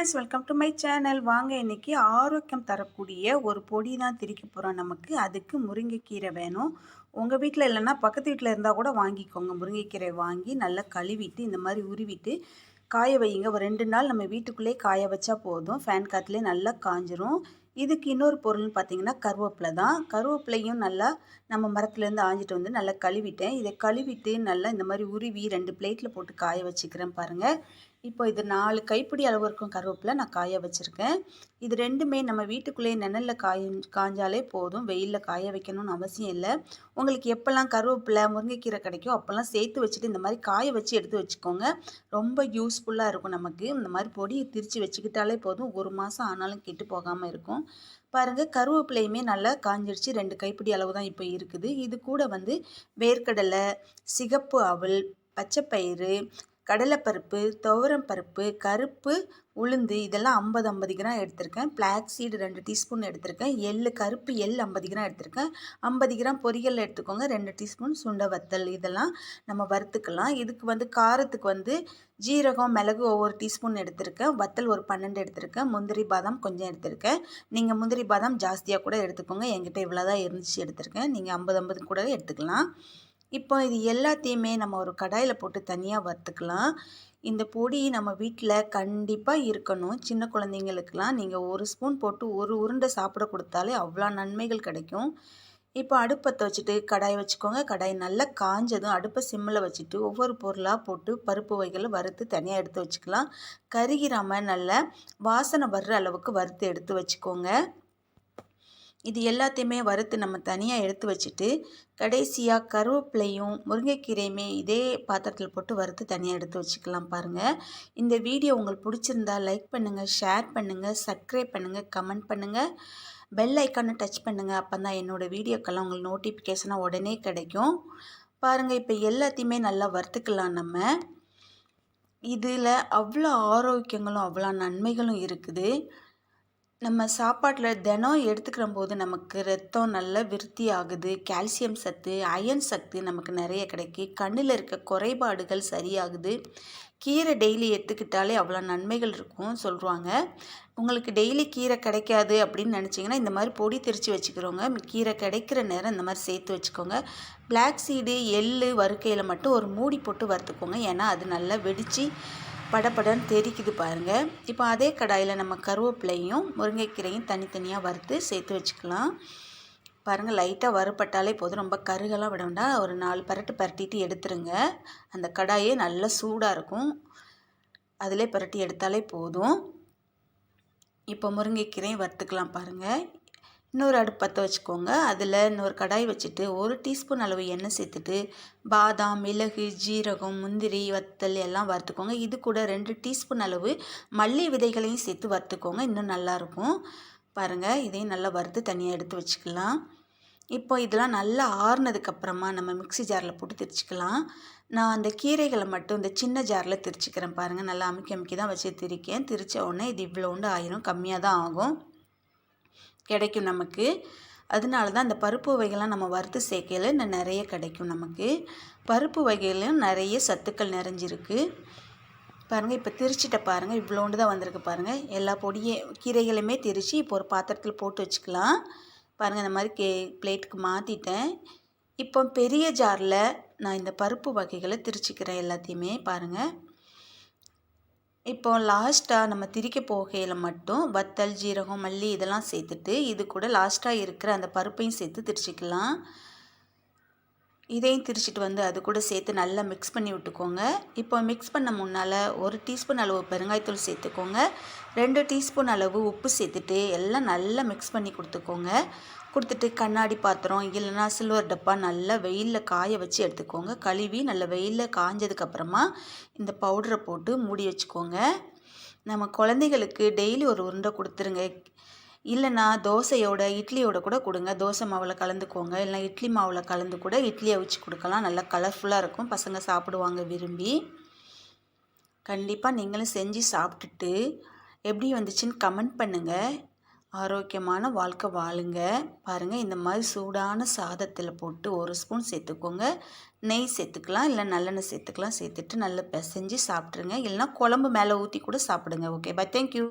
Friends welcome to my channel. வாங்க இன்றைக்கி ஆரோக்கியம் தரக்கூடிய ஒரு பொடி தான் திரிக்க போகிறோம் நமக்கு. அதுக்கு முருங்கைக்கீரை வேணும். உங்கள் வீட்டில் இல்லைன்னா பக்கத்து வீட்டில் இருந்தால் கூட வாங்கிக்கோங்க. முருங்கைக்கீரை வாங்கி நல்லா கழுவிட்டு இந்த மாதிரி உருவிட்டு காய வைங்க ஒரு ரெண்டு நாள் நம்ம வீட்டுக்குள்ளேயே காய வச்சா போதும். ஃபேன் காற்றுலேயே நல்லா காஞ்சிரும். இதுக்கு இன்னொரு பொருள்னு பார்த்தீங்கன்னா கருவேப்பிலை தான். கருவேப்பிலையும் நல்லா நம்ம மரத்துலேருந்து ஆஞ்சிட்டு வந்து நல்லா கழுவிட்டேன். இதை கழுவிட்டு நல்லா இந்த மாதிரி உருவி ரெண்டு பிளேட்டில் போட்டு காய வச்சுக்கிறேன் பாருங்கள் இப்போ இது நாலு கைப்பிடி அளவு இருக்கும் கருவேப்பிலை நான் காய வச்சுருக்கேன். இது ரெண்டுமே நம்ம வீட்டுக்குள்ளேயே நிழலில் காய காஞ்சாலே போதும். வெயிலில் காய வைக்கணும்னு அவசியம் இல்லை. உங்களுக்கு எப்போல்லாம் கருவேப்பிலை முருங்கைக்கீரை கிடைக்கும் அப்போல்லாம் சேர்த்து வச்சுட்டு இந்த மாதிரி காய வச்சு எடுத்து வச்சுக்கோங்க. ரொம்ப யூஸ்ஃபுல்லாக இருக்கும் நமக்கு. இந்த மாதிரி பொடியை திரித்து வச்சுக்கிட்டாலே போதும். ஒரு மாதம் ஆனாலும் கெட்டு போகாமல் இருக்கும். பாருங்கள் கருவேப்பிலையுமே நல்லா காஞ்சிடுச்சு ரெண்டு கைப்பிடி அளவு தான் இப்போ இருக்குது. இது கூட வந்து வேர்க்கடலை சிகப்பு அவல் பச்சைப்பயிறு கடலைப்பருப்பு துவரம் பருப்பு கருப்பு உளுந்து இதெல்லாம் ஐம்பது ஐம்பது கிராம் எடுத்திருக்கேன். பிளாக் சீடு ரெண்டு டீஸ்பூன் எடுத்திருக்கேன். எள் கருப்பு எள் ஐம்பது கிராம் எடுத்திருக்கேன். ஐம்பது கிராம் பொரியல் எடுத்துக்கோங்க. ரெண்டு டீஸ்பூன் சுண்ட வத்தல் இதெல்லாம் நம்ம வறுத்துக்கலாம். இதுக்கு வந்து காரத்துக்கு வந்து ஜீரகம் மிளகு ஒவ்வொரு டீஸ்பூன் எடுத்திருக்கேன். வத்தல் ஒரு பன்னெண்டு எடுத்திருக்கேன். முந்திரி பாதாம் கொஞ்சம் எடுத்திருக்கேன். நீங்கள் முந்திரி பாதாம் ஜாஸ்தியாக கூட எடுத்துக்கோங்க. என்கிட்ட இவ்வளோ தான் இருந்துச்சு எடுத்திருக்கேன். நீங்கள் ஐம்பது ஐம்பது கூட எடுத்துக்கலாம். இப்போ இது எல்லாத்தையுமே நம்ம ஒரு கடாயில் போட்டு தனியாக வறுத்துக்கலாம். இந்த பொடி நம்ம வீட்டில் கண்டிப்பாக இருக்கணும். சின்ன குழந்தைங்களுக்கெல்லாம் நீங்கள் ஒரு ஸ்பூன் போட்டு ஒரு உருண்டை சாப்பிட கொடுத்தாலே அவ்வளோ நன்மைகள் கிடைக்கும். இப்போ அடுப்பத்தை வச்சுட்டு கடாய் வச்சுக்கோங்க. கடாய் நல்லா காஞ்சதும் அடுப்பை சிம்மில் வச்சுட்டு ஒவ்வொரு பொருளாக போட்டு பருப்பு வகைகளை வறுத்து தனியாக எடுத்து வச்சுக்கலாம். கருகிராமல் நல்ல வாசனை வர்ற அளவுக்கு வறுத்து எடுத்து வச்சுக்கோங்க. இது எல்லாத்தையுமே வறுத்து நம்ம தனியாக எடுத்து வச்சுட்டு கடைசியாக கருவேப்பிலையும் முருங்கைக்கீரையுமே இதே பாத்திரத்தில் போட்டு வறுத்து தனியாக எடுத்து வச்சுக்கலாம் பாருங்கள் இந்த வீடியோ உங்களுக்கு பிடிச்சிருந்தா லைக் பண்ணுங்கள் ஷேர் பண்ணுங்கள் சப்ஸ்கிரைப் பண்ணுங்கள் கமெண்ட் பண்ணுங்கள் பெல் ஐக்கானை டச் பண்ணுங்கள் அப்போ தான் என்னோடய வீடியோக்கெல்லாம் உங்களுக்கு நோட்டிஃபிகேஷனாக உடனே கிடைக்கும். பாருங்கள் இப்போ எல்லாத்தையுமே நல்லா வறுத்துக்கலாம் நம்ம. இதில் அவ்வளோ ஆரோக்கியங்களும் அவ்வளோ நன்மைகளும் இருக்குது. நம்ம சாப்பாட்டில் தினம் எடுத்துக்கிற போது நமக்கு ரத்தம் நல்லா விருத்தி ஆகுது கால்சியம் சத்து அயன் சத்து நமக்கு நிறைய கிடைக்கி. கண்ணில் இருக்க குறைபாடுகள் சரியாகுது. கீரை டெய்லி எடுத்துக்கிட்டாலே அவ்வளோ நன்மைகள் இருக்கும் சொல்லுவாங்க உங்களுக்கு டெய்லி கீரை கிடைக்காது அப்படின்னு நினச்சிங்கன்னா இந்த மாதிரி பொடி திரித்து வச்சுக்கிறோங்க கீரை கிடைக்கிற நேரம் இந்த மாதிரி சேர்த்து வச்சுக்கோங்க. பிளாக் சீடு எள் வறுக்கையில் மட்டும் ஒரு மூடி போட்டு வறுத்துக்கோங்க. ஏன்னா அது நல்லா வெடித்து படப்படன்னு தெரிக்குது பாருங்கள் இப்போ அதே கடாயில் நம்ம கருவேப்பிலையும் முருங்கைக்கீரையும் தனித்தனியாக வறுத்து சேர்த்து வச்சுக்கலாம். பாருங்கள் லைட்டாக வறுப்பட்டாலே போதும். ரொம்ப கருகெல்லாம் விட வேண்டாம். ஒரு நாலு பரட்டு பரட்டிட்டு எடுத்துருங்க. அந்த கடாயே நல்லா சூடாக இருக்கும். அதிலே பரட்டி எடுத்தாலே போதும். இப்போ முருங்கைக்கீரையும் வறுத்துக்கலாம் பாருங்கள் இன்னொரு அடுப்பு பற்ற வச்சுக்கோங்க. அதில் இன்னொரு கடாய் வச்சுட்டு ஒரு டீஸ்பூன் அளவு எண்ணெய் சேர்த்துட்டு பாதாம் மிளகு ஜீரகம் முந்திரி வத்தல் எல்லாம் வறுத்துக்கோங்க. இது கூட ரெண்டு டீஸ்பூன் அளவு மல்லி விதைகளையும் சேர்த்து வறுத்துக்கோங்க. இன்னும் நல்லாயிருக்கும். பாருங்கள் இதையும் நல்லா வறுத்து தனியாக எடுத்து வச்சுக்கலாம். இப்போ இதெல்லாம் நல்லா ஆறுனதுக்கப்புறமா நம்ம மிக்சி ஜாரில் போட்டு திரிச்சிக்கலாம். நான் அந்த கீரைகளை மட்டும் இந்த சின்ன ஜாரில் திரிச்சிக்கிறேன் பாருங்கள் நல்லா அமுக்கி அமுக்கி தான் வச்சு திரிக்கேன். திரித்த உடனே இது இவ்வளோண்டு ஆயிரும். கம்மியாக தான் ஆகும். கிடைக்கும் நமக்கு. அதனால தான் அந்த பருப்பு வகைகள்லாம் நம்ம வறுத்து சேர்க்கையில் இன்னும் நிறைய கிடைக்கும் நமக்கு. பருப்பு வகையிலும் நிறைய சத்துக்கள் நிறைஞ்சிருக்கு. பாருங்கள் இப்போ திரிச்சிட்ட பாருங்கள் இவ்வளோண்டு தான் வந்திருக்கு பாருங்கள் எல்லா பொடியே கீரைகளையுமே திரித்து இப்போ ஒரு பாத்திரத்தில் போட்டு வச்சுக்கலாம். பாருங்கள் இந்த மாதிரி கே பிளேட்டுக்கு மாற்றிட்டேன் இப்போ பெரிய ஜாரில் நான் இந்த பருப்பு வகைகளை திரிச்சிக்கிறேன் எல்லாத்தையுமே பாருங்கள் இப்போ லாஸ்ட்டாக நம்ம திரிக்க போகையில் மட்டும் வத்தல் ஜீரகம் மல்லி இதெல்லாம் சேர்த்துட்டு இது கூட லாஸ்ட்டாக இருக்கிற அந்த பருப்பையும் சேர்த்து திரிச்சிக்கலாம். இதையும் திரிச்சிட்டு வந்து அது கூட சேர்த்து நல்லா மிக்ஸ் பண்ணி விட்டுக்கோங்க. இப்போ மிக்ஸ் பண்ண முன்னால் ஒரு டீஸ்பூன் அளவு பெருங்காயத்தூள் சேர்த்துக்கோங்க. ரெண்டு டீஸ்பூன் அளவு உப்பு சேர்த்துட்டு எல்லாம் நல்லா மிக்ஸ் பண்ணி கொடுத்துக்கோங்க. கொடுத்துட்டு கண்ணாடி பாத்திரம் இல்லைன்னா சில்வர் டப்பா நல்லா வெயிலில் காய வச்சு எடுத்துக்கோங்க. கழுவி நல்லா வெயிலில் காஞ்சதுக்கப்புறமா இந்த பவுடரை போட்டு மூடி வச்சுக்கோங்க. நம்ம குழந்தைகளுக்கு டெய்லி ஒரு உருண்டை கொடுத்துருங்க. இல்லைன்னா தோசையோட இட்லியோட கூட கொடுங்க. தோசை மாவில் கலந்துக்கோங்க. இல்லைனா இட்லி மாவில் கலந்து கூட இட்லியை வச்சு கொடுக்கலாம். நல்லா கலர்ஃபுல்லாக இருக்கும். பசங்க சாப்பிடுவாங்க விரும்பி. கண்டிப்பாக நீங்களும் செஞ்சு சாப்பிட்டுட்டு எப்படி வந்துச்சுன்னு கமெண்ட் பண்ணுங்கள் ஆரோக்கியமான வாழ்க்கை வாழுங்க. பாருங்கள் இந்த மாதிரி சூடான சாதத்தில் போட்டு ஒரு ஸ்பூன் சேர்த்துக்கோங்க. நெய் சேர்த்துக்கலாம். இல்லை நல்லெண்ணெய் சேர்த்துக்கலாம். சேர்த்துட்டு நல்லா பிசைஞ்சு சாப்பிட்ருங்க இல்லைனா குழம்பு மேலே ஊற்றி கூட சாப்பிடுங்க. Okay bye thank you